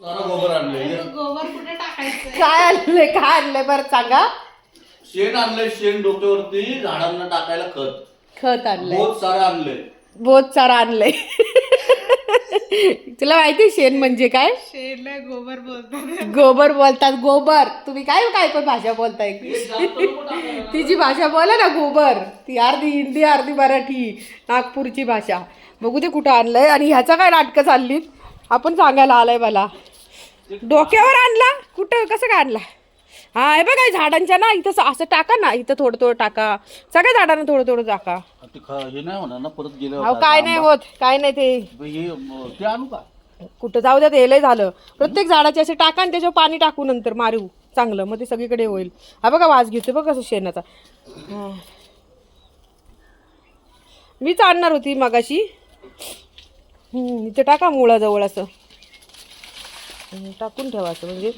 सारं गोबर आणलंय गोबर कुठे टाकायचं काय आणलंय काय आणलंय बरं सांगा शेण आणलंय शेण डोक्यावरती झाडांना टाकायला खत. खत आणलंय. बहुत सारं आणलंय. बहुत सारा आणलंय. तुला माहिती शेण म्हणजे काय? शेडला गोबर बोलतात. गोबर बोलतात गोबर. तुम्ही काय काय पण भाषा बोलताय? हे जास्त नको टाकायला. ती जी भाषा बोला ना गोबर ती अर्धी हिंदी अर्धी मराठी नागपूरची भाषा. बघू ते कुठं आणलंय. आणि ह्याचा काय नाटकं चालली आपण सांगायला आलंय मला. डोक्यावर आणला? कुठं? कसं काय आणला? हा हे बघा झाडांच्या ना इथं असं टाका ना इथं थोडं थोडं टाका. सगळ्या झाडांना थोडं थोडं टाका. हे नाही होणार ना परत गेलं अहो काय नाही होत काय नाही ते. आणू का? कुठं? जाऊ द्या ते लय झालं. प्रत्येक झाडाचे असे टाका आणि त्याच्यावर पाणी टाकू नंतर मारू. चांगलं मग ते सगळीकडे होईल. हा बघा वास घेते बघा कसं शेणाचा. हा. मीच आणणार होती मगाशी. इथे टाका मुळाजवळ असं. टाकून ठेवायचं म्हणजे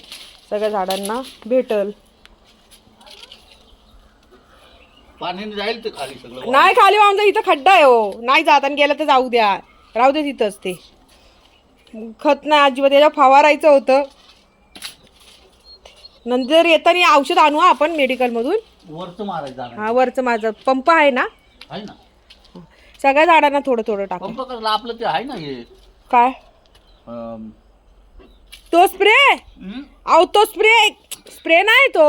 सगळ्या झाडांना भेटल. पाणी जाईल ते खाली सगळं. नाही खाली आमचा इथं खड्डा आहे हो. नाही जात आणि गेलं तर जाऊ द्या. राहू दे तिथंच ते. खत नाही अजिबात. याच्या फवारायचं होतं. नंतर येताना औषध आणू हा आपण मेडिकलमधून वरच मारायचं हा वरचं माझं. पंप आहे ना? आहे ना? सगळ्या झाडांना थोडं थोडं टाका. पंप आपलं ते आहे ना हे. काय? अम, तो स्प्रे? हं? अहो तो स्प्रे स्प्रे नाही तो.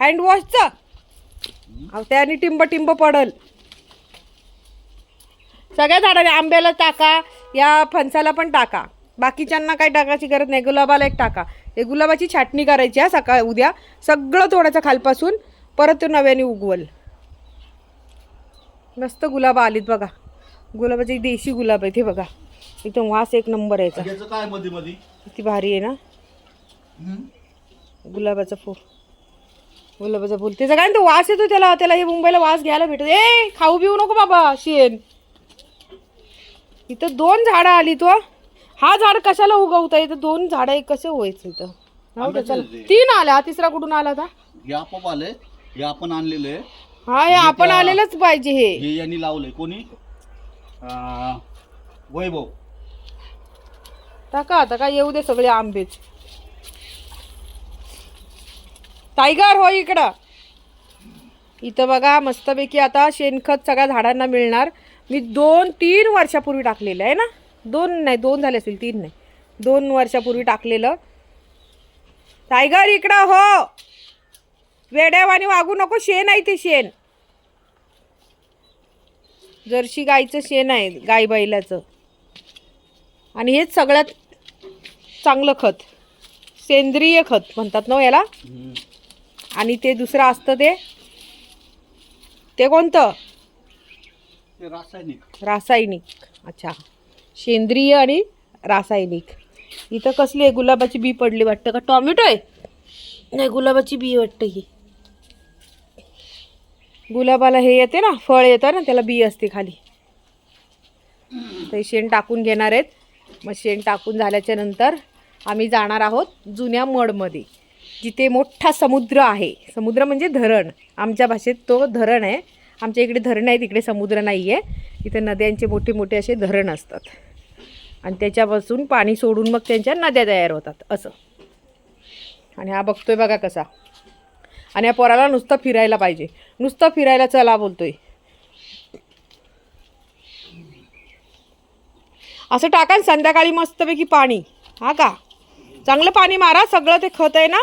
हँडवॉशचा अहो त्याने टिंब टिंब पडल. सगळ्या झाडाने आंब्याला टाका या फणसाला पण टाका. बाकीच्यांना काही टाकायची गरज नाही. गुलाबाला एक टाका. हे गुलाबाची छाटणी करायची हा सकाळ उद्या. सगळं तोडायचं खालपासून परत तो नव्याने उगवल. मस्त गुलाब आलीत बघा. गुलाबाचे देशी गुलाब आहेत हे बघा. इथं वास एक नंबर आहे याचा. याचं काय मध्ये मध्ये किती भारी आहे ना? हं? गुलाबाचा फूल. गुलाबाचा फूल. त्याचा काय ना तो वास येतो त्याला त्याला हे मुंबईला वास घ्यायला भेटत. ए खाऊ पिऊ नको बाबा शेण इथं दोन झाडं आली तो हा झाड कशाला उगवता? इथं दोन झाडं एक कसे व्हायचं इथं? राहू दे, चला. आंब्याचे ते. तीन आल्या हा तिसरा कुठून आला हे आपोआप आले. हे आपण आणलेले. हा हे आपण आलेलंच पाहिजे हे. हे यांनी लावलंय. कोणी? अं, वैभव. टाका आता काय येऊ दे सगळे आंबेच. टायगर हो इकडं. इथं बघा मस्तपैकी आता शेणखत सगळ्या झाडांना मिळणार. मी दोन तीन वर्षापूर्वी टाकलेलं आहे ना? दोन नाही दोन झाले असतील तीन नाही. दोन वर्षापूर्वी टाकलेलं. टायगर इकडं हो. वेड्यावानी वागू नको शेण आहे ते शेण. जर्शी गाईचं शेण आहे गाई बैलाचं. आणि हेच सगळ्यात चांगलं खत. सेंद्रिय खत म्हणतात ना हो याला. आणि ते दुसरं असतं ते? ते कोणतं? रासायनिक. रासायनिक. अच्छा. सेंद्रिय आणि रासायनिक. इथं कसली आहे? गुलाबाची बी पडली वाटतं का? टॉमॅटो आहे? नाही गुलाबाची बी वाटतं ही गुलाबाला हे येते ना फळ येतं ना त्याला बी असते खाली. ते शेण टाकून घेणार आहेत. मग शेण टाकून झाल्याच्यानंतर आम्ही जाणार आहोत जुन्या मडमध्ये जिथे मोठा समुद्र आहे. समुद्र म्हणजे धरण. आमच्या भाषेत तो धरण आहे. आमच्या इकडे धरण आहे तिकडे समुद्र नाही आहे इथे नद्यांचे मोठे मोठे असे धरण असतात. आणि त्याच्यापासून पाणी सोडून मग त्यांच्या नद्या तयार होतात असं. आणि हा बघतोय बघा कसा. आणि या पोराला नुसतं फिरायला पाहिजे. नुसतं फिरायला चला बोलतोय. असं टाका संध्याकाळी मस्तपैकी पाणी. हा का? चांगलं पाणी मारा सगळं ते खत आहे ना?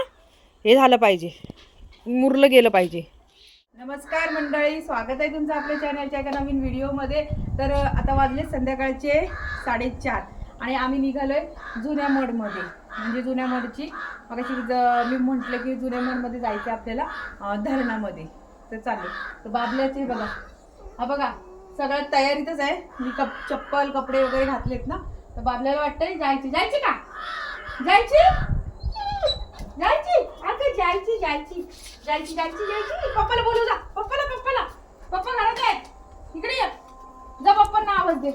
हे झालं पाहिजे. मुरलं गेलं पाहिजे. नमस्कार मंडळी स्वागत आहे तुमचं आपल्या चॅनलच्या एका नवीन व्हिडिओमध्ये तर आता वाजले संध्याकाळचे साडेचार. आणि आम्ही निघालोय जुन्या मडमध्ये म्हणजे जुन्या मडची मगाशी ज- मी म्हटलं की जुन्या मडमध्ये जायचं आपल्याला धरणामध्ये. तर चालेल. तर बाबल्याचे बघा. हा बघा सगळ्यात तयारीतच आहे. मी कप चप्पल कपडे वगैरे घातलेत ना. तर बाबल्याला वाटतंय जायची. जायची का? जायची? जायची? अगं जायची जायची. जायची जायची जायची. पप्पाला बोलू जा. पप्पाला पप्पाला. पप्पा घरात आहे इकडे ये. जा पप्पांना आवाज दे.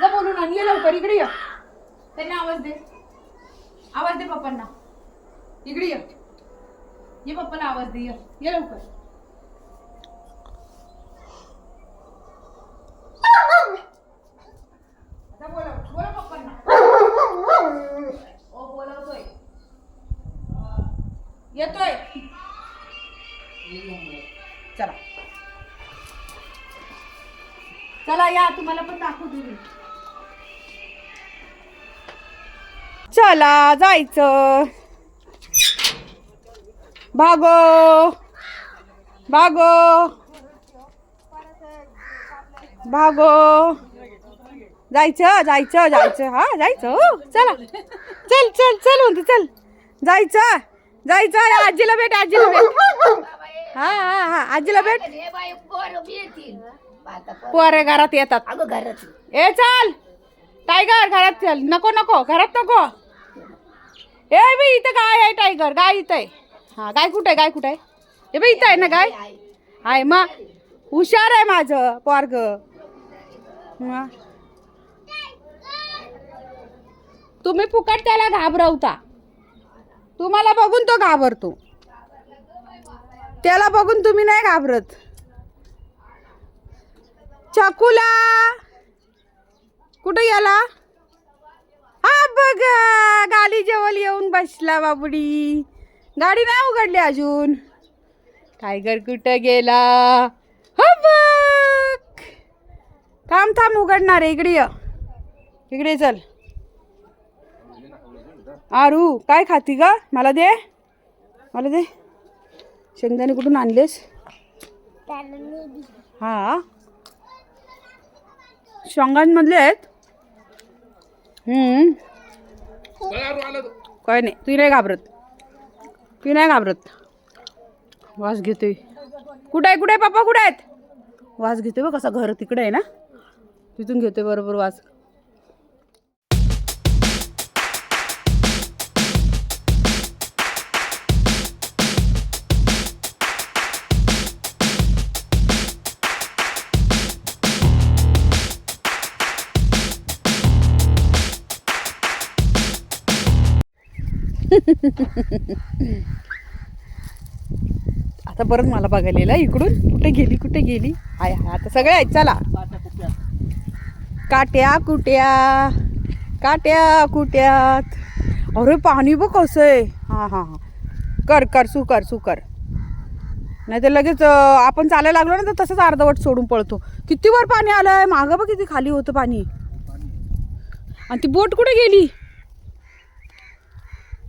जा बोलून आण ये लवकर इकडे ये. त्यांना आवाज दे. आवाज दे पप्पांना. इकडे ये. ये पप्पाला आवाज दे ये. ये लवकर. आता बोला बोला पप्पांना. ओ बोलवतोय. येतोय. चला. चला या तुम्हाला पण दाखवतो मी. चला जायचं. भागो. भागो. भागो. जायचं जायचं जायचं. हा जायचं हो. चला. चल चल चल म्हणते चल. जायचं जायचं. आजीला भेट आजीला भेट. हा हा हा. आजीला भेट. पोरं घरात येतात. ए चल. टायगर घरात चल. नको नको. घरात नको. ए बी इथं गाय आहे टायगर गाय इथं आहे. हा गाय कुठे आहे गाय कुठे आहे? ए बी इथं आहे ना गाय? आहे मग हुशार आहे माझं पोरग. तुम्ही फुकट त्याला घाबरवता. तुम्हाला बघून तो घाबरतो. त्याला बघून तुम्ही नाही घाबरत. चकुला! कुठे गेला हा बघ गाडी जवळ येऊन बसला बाबडी. गाडी नाही उघडली अजून. टायगर कुठं गेला? हा बघ. थांब थांब उघडणार आहे. इकडे ये. इकडे चल. आरू काय खाती का मला दे. मला दे. शेंगदाणे कुठून आणलेस? हा. शेंगांमधले आहेत? हम्म. काय नाही तू नाही घाबरत. तू नाही घाबरत. वास घेतोय. कुठे आहे कुठे आहे पप्पा कुठे आहेत? वास घेतोय बघ कसा घर तिकडे आहे ना? तिथून घेतोय बरोबर वास. आता परत मला बघायला इकडून. कुठे गेली कुठे गेली? हाय हाय आता सगळे आहेत चला. काट्या कुट्या काट्या कुट्यात अरे पाणी बघ कसं आहे. हां हां हां. कर कर सु कर सु कर नाही तर लगेच आपण चालायला लागलो ना तर तसंच अर्धवट सोडून पळतो. किती वर पाणी आलंय? मागं बघ किती खाली होतं पाणी. आणि ती बोट कुठे गेली?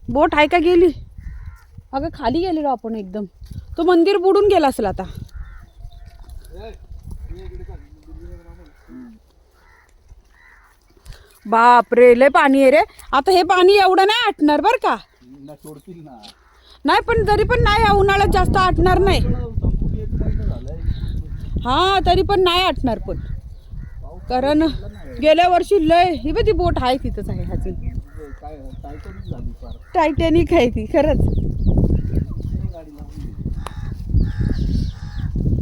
बोट आहे का गेली? अगं खाली गेलेलो आपण एकदम. तो मंदिर बुडून गेला असेल आता. बापरे लय पाणी आहे रे. आता हे पाणी एवढं नाही आटणार बरं का? ना सोडतील ना नाही पण तरी पण नाही या उन्हाळ्यात जास्त आटणार नाही. संपून एक महिना झालाय हा तरी पण नाही आटणार पण. कारण गेल्या वर्षी लय ही बघ ती बोट आहे तिथंच आहे ह्याची टायटॅनिक आहे ती खरंच.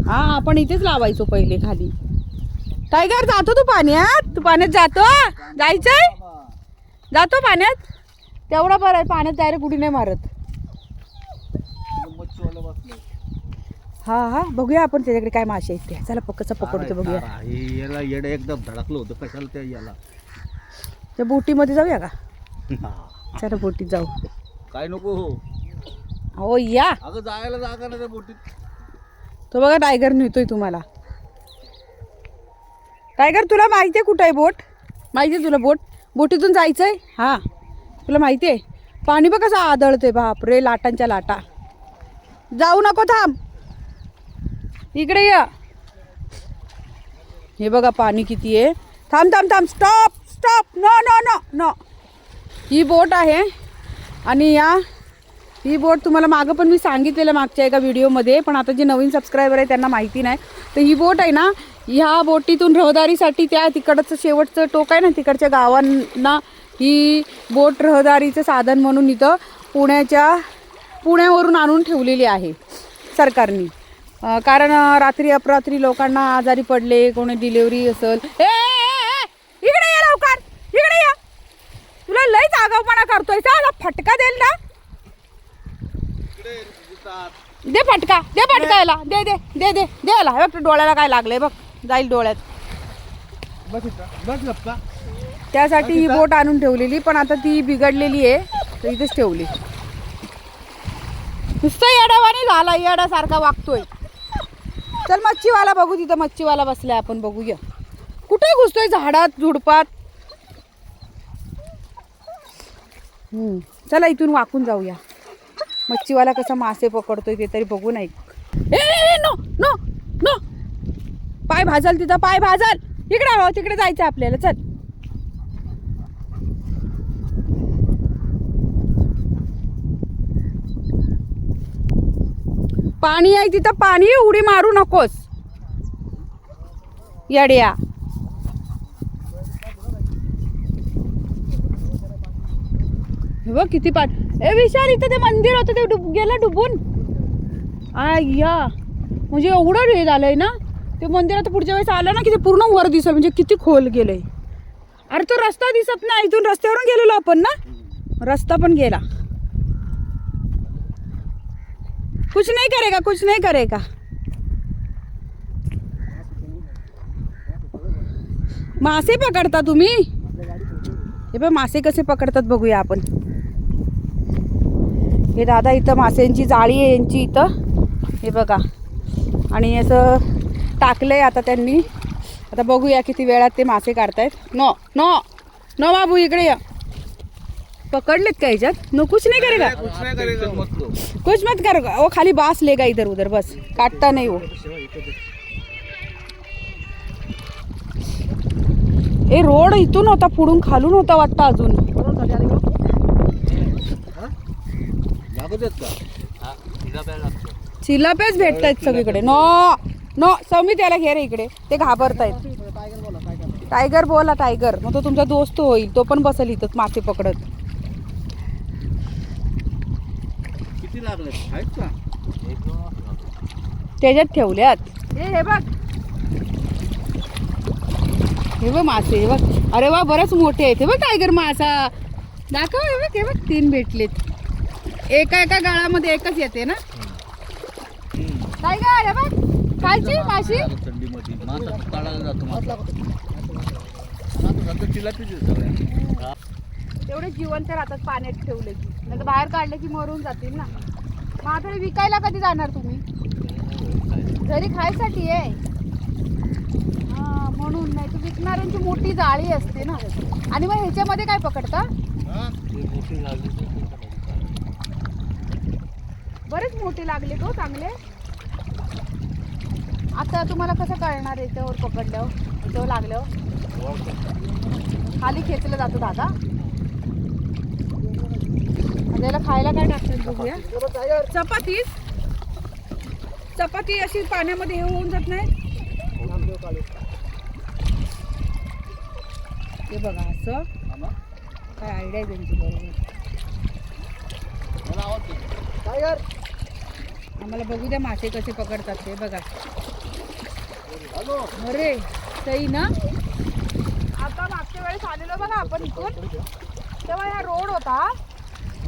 हा आपण इथेच लावायचो पहिले खाली. टायगर जातो तू पाण्यात? तू पाण्यात जातो? जायचंय? जातो पाण्यात? तेवढा बरं आहे पाण्यात डायरेक्ट उडी नाही मारत. हा हा बघूया आपण त्याच्याकडे काय मासे आहेत ते. चला पक्कचा पकडतो बघूया. याला येडं एकदम धडकलं होतं कशाला त्या याला? त्या बोटीमध्ये जाऊया का. चला बोटीत जाऊ. काय नको हो. हो या. अगं जायला जागा ना त्या बोटीत. तो बघा टायगर नेतोय तुम्हाला. टायगर तुला माहिती आहे कुठं आहे बोट? माहिती आहे तुला बोट? बोटीतून जायचं आहे हां. तुला माहिती आहे पाणी बघ कसं आदळते बाप रे लाटांच्या लाटा. जाऊ नको थांब. इकडे ये. हे बघा पाणी किती आहे. थांब थांब थांब. Stop stop no no no no ही बोट आहे आणि या ही बोट तुम्हाला मागं पण मी सांगितलेलं मागच्या एका व्हिडिओमध्ये पण आता जे नवीन सबस्क्रायबर आहे त्यांना माहिती नाही. तर ही बोट आहे ना ह्या बोटीतून रहदारीसाठी त्या तिकडचं शेवटचं टोक आहे ना तिकडच्या गावांना ही बोट रहदारीचं साधन म्हणून इथं पुण्याच्या पुण्यावरून आणून ठेवलेली आहे सरकारने. कारण रात्री अपरात्री लोकांना आजारी पडले कोणी डिलेवरी असेल. ए, ए, ए, ए, इकडे ये लवकर इकडे ये लय जागावपणा करतोय. साला फटका देईल ना. दे फटका दे फटका याला. दे दे दे दे दे याला. हे बघ डोळ्याला काय लागलंय बघ. जाईल डोळ्यात. त्यासाठी ही बोट आणून ठेवलेली पण आता ती बिघडलेली आहे तर इथेच ठेवली. नुसतं येडावाने झाला येडासारखा वागतोय. चल मच्छीवाला बघू तिथं. मच्छीवाला बसलाय आपण बघूया. कुठे घुसतोय? झाडात झुडपात हम्म, चला इथून वाकून जाऊया. मच्छीवाला कसा मासे पकडतोय ते तरी बघू नाही ए, नो नो नो. पाय भाजल तिथं पाय भाजल. इकडे हो तिकडे जायचं आपल्याला. चल. पाणी आहे तिथं पाणी उडी मारू नकोस. येड्या. बघ किती पाठ. ए विशाल इथं ते मंदिर होतं ते डुब गेलं डुबून. आय्या म्हणजे एवढं हे झालंय ना ते मंदिर आता पुढच्या वेळेस आलं ना की ते पूर्ण वर दिसेल म्हणजे किती खोल गेलंय. अरे तो रस्ता दिसत नाही इथून रस्त्यावरून गेलेलो आपण ना. रस्ता पण गेला. कुछ नाही करेगा कुछ नाही करेगा. मासे पकडता तुम्ही? हे बघ मासे कसे पकडतात बघूया आपण. हे दादा इथं मासेंची जाळी आहे यांची इथं. हे बघा. आणि असं टाकलंय आता त्यांनी. आता बघूया किती वेळात ते मासे काढतायत. नो नो नो बाबू इकडे या. पकडलेत का ह्याच्यात? नो कुछ नहीं करेगा कुछ मत कर वो खाली बास लेगा इधर उधर बस. काटता नहीं वो. ए रोड इथून होता पुढून खालून होता वाटतं अजून. चिलापेच भेटत आहेत सगळीकडे. नो नो समी त्याला घे रे इकडे. ते घाबरतायत. टायगर बोला टायगर मग तो तुमचा दोस्त होईल तो पण बसेल इथं मासे पकडत. किती लागले? आहेत का? त्याच्यात ठेवल्यात. हे हे बघ. हे बघ मासे हे बघ. अरे वा बरंच मोठे आहेत. हे बघ टायगर मासा. दाखव हे बघ हे बघ तीन भेटलेत. एका एका गाळामध्ये एकच येते ना? टायगर हे बघ खायची माशी? थंडीमध्ये. मासा काढायला जातो मासा. सध्या तिला सगळ्या. तेवढे जिवंत राहतात पाण्यात ठेवले की. नाही बाहेर काढले की मरून जातील ना. हे विकायला कधी जाणार तुम्ही? घरी खायसाठी आहे. हा म्हणून नाही तर विकणाऱ्यांची मोठी जाळी असते ना. आणि मग ह्याच्यामध्ये काय पकडता? बरेच मोठे लागले तो चांगले. आता तुम्हाला कसं कळणार याच्यावर पकडलं याच्यावर लागलं खाली खेचलं जातं दादा. याला खायला काय टाकतात बघूया. चपाती? चपाती अशी पाण्यामध्ये हे होऊन जात नाही? हे बघा असं. काय आयडिया आहे त्यांची बरोबर? आम्हाला बघू द्या मासे कसे पकडतात ते बघा. अरे सई ना? आता मागच्या वेळेस आलेलो बघा आपण इथून. तेव्हा हा रोड होता.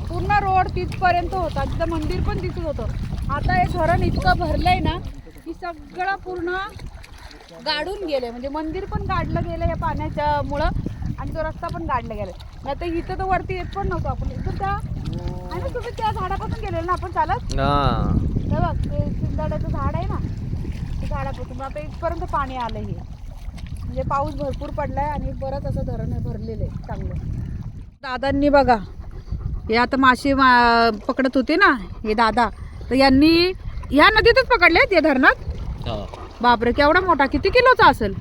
पूर्ण रोड तिथपर्यंत होता. तिथं मंदिर पण दिसत होतं. आता हे धरण इतकं भरलंय ना की सगळं पूर्ण गाडून गेले. म्हणजे मंदिर पण गाडलं गेलं या पाण्याच्या मुळं आणि तो रस्ता पण गाडला गेला. नाही तर इथं तर वरती येत पण नव्हतो आपण. इथं त्या आणि तुम्ही त्या झाडापासून गेलेलो ना आपण चालत? हे बघ ते सिंदाड्याचं झाड आहे ना त्या झाडापासून आता इथपर्यंत पाणी आलं हे. म्हणजे पाऊस भरपूर पडलाय आणि परत असं धरण भरलेलं आहे चांगलं. दादांनी बघा हे आता मासे मा पकडत होते ना हे दादा. तर यांनी ह्या नदीतच पकडले या धरणात? बापरे केवढा मोठा? किती किलोचा असेल?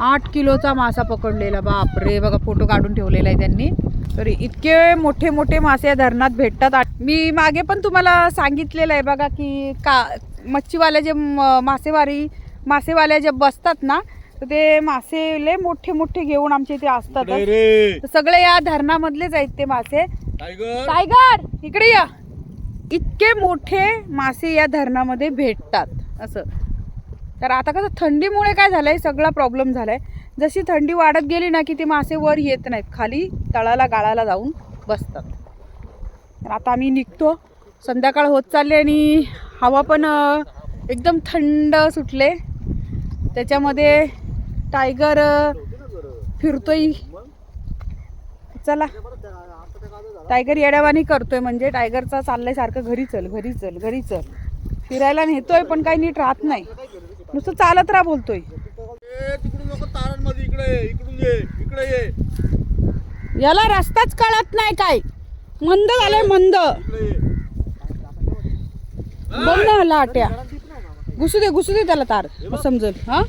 आठ किलोचा मासा पकडलेला बापरे. बघा फोटो काढून ठेवलेला आहे त्यांनी. तर इतके मोठे मोठे मासे या धरणात भेटतात. मी मागे पण तुम्हाला सांगितलेलं आहे बघा की का मच्छीवाले जे मासेवारी मासेवाले जे बसतात ना तर ते मासे लय मोठे मोठे घेऊन आमच्या इथे असतात. सगळे या धरणामधलेच आहेत ते मासे. टायगर. इकडे या. इतके मोठे मासे या धरणामध्ये भेटतात. असं. तर आता कसं थंडीमुळे काय झालंय? सगळा प्रॉब्लेम झालाय. जशी थंडी वाढत गेली ना की ते मासे वर येत नाहीत खाली तळाला गाळाला जाऊन बसतात. तर आता आम्ही निघतो. संध्याकाळ होत चालली आणि हवा पण एकदम थंड सुटले. त्याच्यामध्ये टायगर फिरतोय. चला. टायगर येड्यावानी करतोय म्हणजे टायगरचा चाललंय सारखं घरी चल घरी चल घरी चल. फिरायला नेतोय पण काही नीट राहत नाही. नुसतं चालत राहा बोलतोय. तिकडून नको तारांमध्ये इकडे ये, इकडून ये इकडे ये. याला रस्ताच कळत नाही काय. मंद झालंय मंद. इकडे ये. बघ ना लाट्या. घुसू दे घुसू दे त्याला तार. मग समजल हा?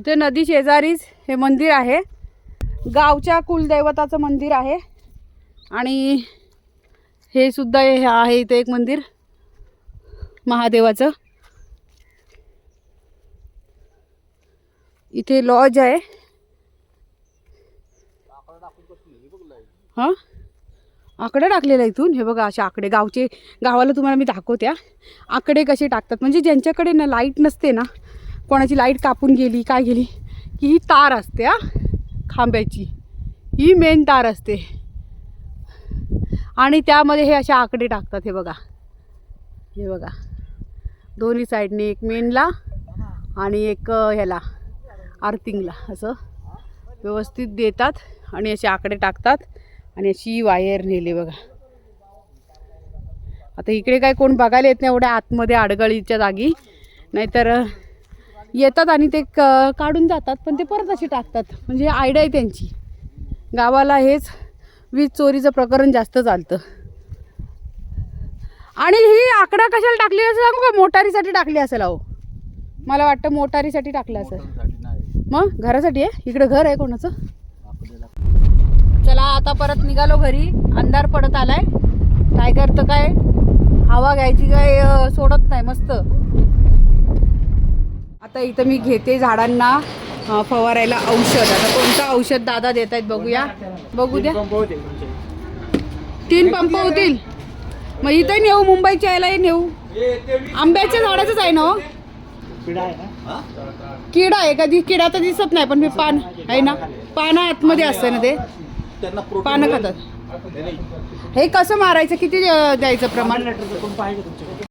इथे नदी शेजारीच हे मंदिर आहे. गावच्या कुलदैवताचं मंदिर आहे. आणि हे सुद्धा हे आहे इथे एक मंदिर. महादेवाचं. इथे लॉज आहे. हां? आकडे टाकलेला इथून. हे बघा असे आकडे. गावचे गावाला तुम्हाला मी दाखवते आकडे कसे टाकतात? म्हणजे ज्यांच्याकडे ना लाइट नसते ना कोणाची लाइट कापून गेली काय गेली? की ही तार असते हा खांब्याची. ही मेन तार असते. आणि त्यामध्ये हे असे आकडे टाकतात हे बघा. हे बघा. दोन्ही साईडने एक मेनला आणि एक ह्याला अर्थिंगला असं. व्यवस्थित देतात आणि असे आकडे टाकतात. आणि अशी वायर नेली बघा. आता इकडे काय कोण बघायला येत नाही एवढ्या आतमध्ये आडगळीच्या जागी. नाहीतर येतात आणि ते क काढून जातात पण ते परत असे टाकतात. म्हणजे आयडिया आहे त्यांची. गावाला हेच वीज चोरीचं प्रकरण जास्त चालतं. आणि ही आकडा कशाला टाकली असेल सांगू का? मोटारीसाठी टाकली असेल अहो. मला वाटतं मोटारीसाठी टाकलं असेल. मग? घरासाठी आहे? इकडे घर आहे कोणाचं? चला आता परत निघालो घरी. अंधार पडत आलाय. टायगर तर काय? हवा घ्यायची काय सोडत नाही मस्त. आता इथं मी घेते झाडांना फवारायला औषध. आता कोणतं औषध दादा देत आहेत बघूया. बघू द्या. तीन पंप होतील. मग इथं नेऊ मुंबईच्या यायला नेऊ. आंब्याच्या झाडाचंच आहे ना हो? किडा आहे. कधी किडा तर दिसत नाही पण मी पान आहे ना. पानं आतमध्ये असतं ना ते. पानं खातात. हे कसं मारायचं? किती द्यायचं प्रमाण?